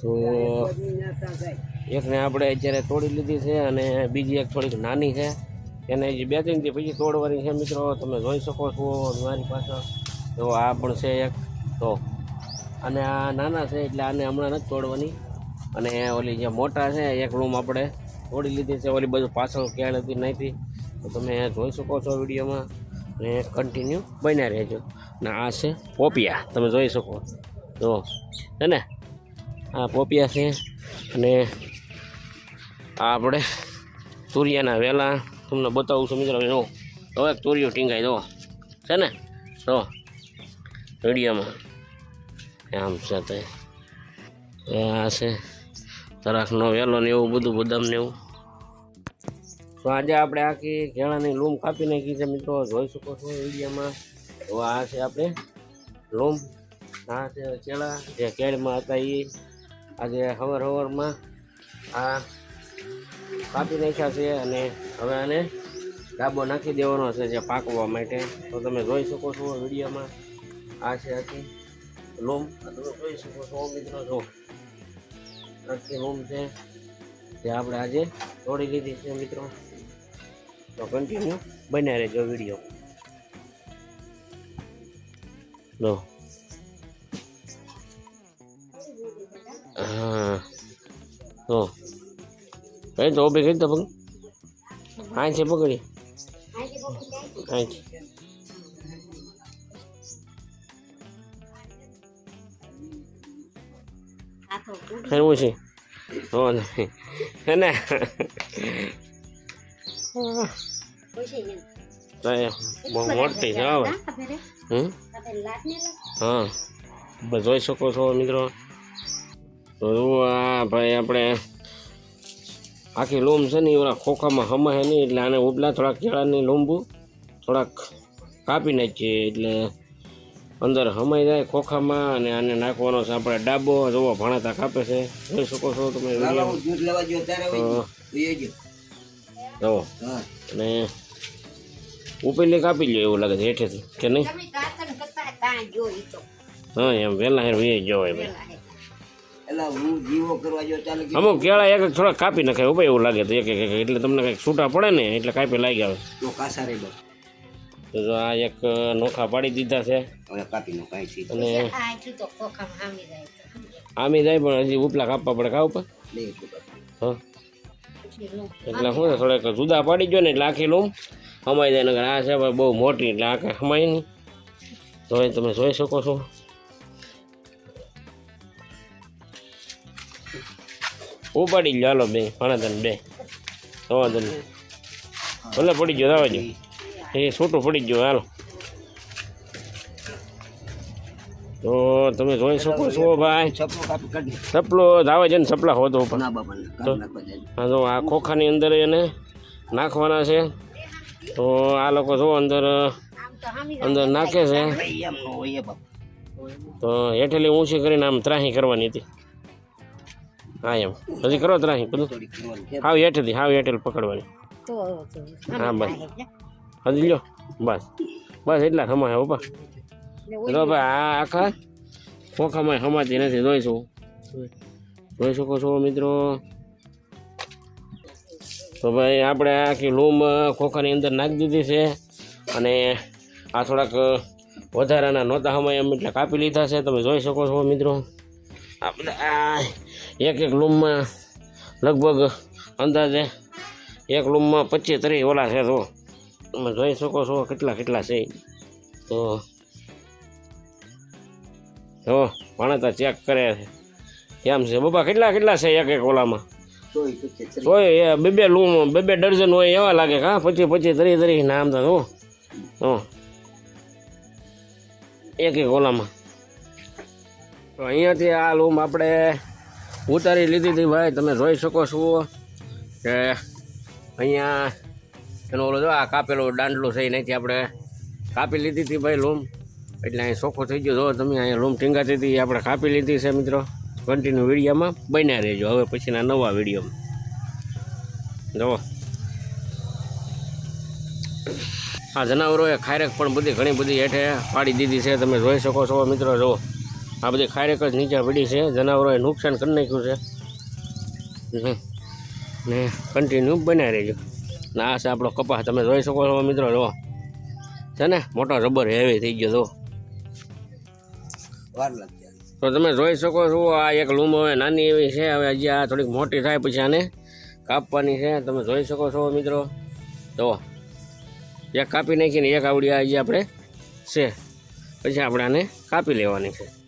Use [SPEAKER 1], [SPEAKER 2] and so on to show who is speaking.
[SPEAKER 1] તો એકને આપણે અત્યારે તોડી લીધી છે અને બીજી એક થોડીક નાની છે. એને જે બે ત્રણ દી પછી તોડવાની છે મિત્રો. તમે જોઈ શકો છો મારી પાસે તો આ પણ છે એક. તો અને આ નાના છે એટલે આને હમણાં નથી તોડવાની. અને ઓલી જે મોટા છે, એક રૂમ આપણે તોડી લીધી છે. ઓલી બધું પાછળ ક્યાં હતી નહીંથી. તો તમે જોઈ શકો છો વિડીયોમાં. અને કન્ટિન્યુ બન્યા રહેજો. ને આ છે પોપિયા. તમે જોઈ શકો. જો હે ને? આ પોપિયા છે અને આ આપણે તુરિયાના વેલા. તમને બતાવું છું મિત્રો, જો એક તુરિયો ટીંગાઈ દો છે ને? તો વિડીયોમાં. આમ એ આ છે તરાખનો વેલો ને એવું બધું, બદામ ને એવું. તો આજે આપણે આખી કેળાની લૂમ કાપી નાખી છે મિત્રો, જોઈ શકો છો વિડીયોમાં. તો આ છે આપણે લૂમ. આ છે કેળા જે કેળમાં હતા એ આજે હવર હવરમાં આ કાપી નાખ્યા છે અને હવે આને ડાબો નાખી દેવાનો છે જે પાકવા માટે. તો તમે જોઈ શકો છો વિડીયોમાં. આ છે આખી લોમ. તમે જોઈ શકો છો, મિત્રો, જો. આખી લોમ છે જે આપણે આજે તોડી લીધી છે, મિત્રો. તો કન્ટિન્યુ બન્યા રહેજો વીડિયો. લો. હા તો કઈ તો ઊભી કરી તો પગ આ છે પકડી આ છે એવું છે હો નહીં હે ને તો એ બહુ મોટી છે હવે હમ હા બસ જોઈ શકો છો મિત્રો તો જુઓ આ ભાઈ આપણે આખી લૂમ છે ને એવા ખોખામાં હમાય નહીં એટલે આને ઉપલા થોડાક કેળાની લૂંબુ થોડાક કાપી નાખીએ એટલે અંદર હમાઈ જાય ખોખામાં અને આને નાખવાનો છે આપણે ડાબો જોવો ભણાતા કાપે છે. જોઈ શકો છો તમે જુઓ અને ઉપેલી કાપી લ્યો એવું લાગે છે હેઠેથી કે નહીં? હા એમ વહેલા હેર વી ગયો હોય ભાઈ.
[SPEAKER 2] એટલે હું જીવો કરવા ગયો ચાલે
[SPEAKER 1] અમુક કેળા એક એક થોડા કાપી નાખાય ઊભા એવું લાગે તો એક એક એટલે તમને કંઈક છૂટા પડે ને એટલે કાપી લાગી આવે
[SPEAKER 2] તો કાસા રે
[SPEAKER 1] તો જો આ એક નોખા પાડી દીધા છે.
[SPEAKER 2] હવે કાપી નો કાંઈ છે
[SPEAKER 1] અને આમી જાય પણ હજી ઉપલા કાપવા પડે કા ઉપર? હા. એટલે શું થોડાક જુદા પાડી ગયો ને એટલે આખી લૂમ. હમાઈ જાય નગર આ છે ભાઈ બહુ મોટી એટલે આખે હમાય નહીં. તો તમે જોઈ શકો છો. ઉપાડી ચાલો બે ભણાતન બે. તો વાંધો નહીં ભલે પડી ગયો દાવા જો એ છૂટું પડી ગયો, હાલો. તો તમે જોઈ શકો છો ભાઈ. સપલો ધાવે છે ને સપલા હોતો હા તો આ ખોખાની અંદર એને નાખવાના છે. તો આ લોકો જો અંદર અંદર નાખે છે. તો હેઠેલી ઊંચી કરીને આમ ત્રાહી કરવાની હતી. હા એમ. હજી કરો ત્રાહી બધું. હાવ હેઠેથી હાવ હેઠેલ પકડવાની. હા બસ. હજી લ્યો. બસ. બસ એટલા સમાય ઉપર તો ભાઈ આ આખા ખોખામાં સમાતી નથી જોઈશું જોઈ શકો છો મિત્રો. તો ભાઈ આપણે આખી લૂમ ખોખાની અંદર નાખી દીધી છે. અને આ થોડાક વધારાના નહોતા સમય એમ એટલે કાપી લીધા છે. તમે જોઈ શકો છો મિત્રો. આ બધા આ એક એક લૂમમાં લગભગ અંદાજે એક લૂમમાં પચીસ ત્રીસ ઓલા છે તો તમે જોઈ શકો છો કેટલા કેટલા છે. તો જો ભણતા ચેક કરે છે. એમ છે? બાબા કેટલા કેટલા છે એક એક ઓલામાં? હોય બે બે લૂમ બે બે ડર્ઝન હોય એવા લાગે હા પચીસ પચીસ ત્રીસ ત્રીસ નામ તો એક એક ઓલામાં. તો અહીંયાથી આ લૂમ આપણે ઉતારી લીધી હતી ભાઈ. તમે જોઈ શકો છો કે અહીંયા એનો ઓલો જો આ કાપેલો દાંડલો છે નથી આપણે કાપી લીધી હતી ભાઈ લૂમ. એટલે અહીં ચોખ્ખો થઈ ગયો. જો તમે અહીંયા લૂમ ટીંગાતી હતી આપણે કાપી લીધી છે મિત્રો. કન્ટિન્યુ વિડીયોમાં બન્યા રહેજો. હવે પછીના નવા વિડીયોમાં. જુઓ આ જનાવરોએ ખાયરેક પણ બધી ઘણી બધી હેઠે પાડી દીધી છે. તમે જોઈ શકો છો મિત્રો જુઓ આ બધી ખારેક જ નીચે પડી છે. જનાવરોએ નુકસાન કરી નાખ્યું છે. ને- કન્ટિન્યુ બનાવી રહેજો. ને આ છે આપણો કપાસ. તમે જોઈ શકો છો મિત્રો જો. છે ને? મોટો રબર હેવી થઈ ગયો જો. તો તમે જોઈ શકો છો આ એક લૂમ હવે નાની એવી છે. હવે હજી આ થોડીક મોટી થાય પછી આને કાપવાની છે. તમે જોઈ શકો છો મિત્રો. તો એક કાપી નાખીને એક આવડી આજે આપણે છે. પછી આપણે આને કાપી લેવાની છે.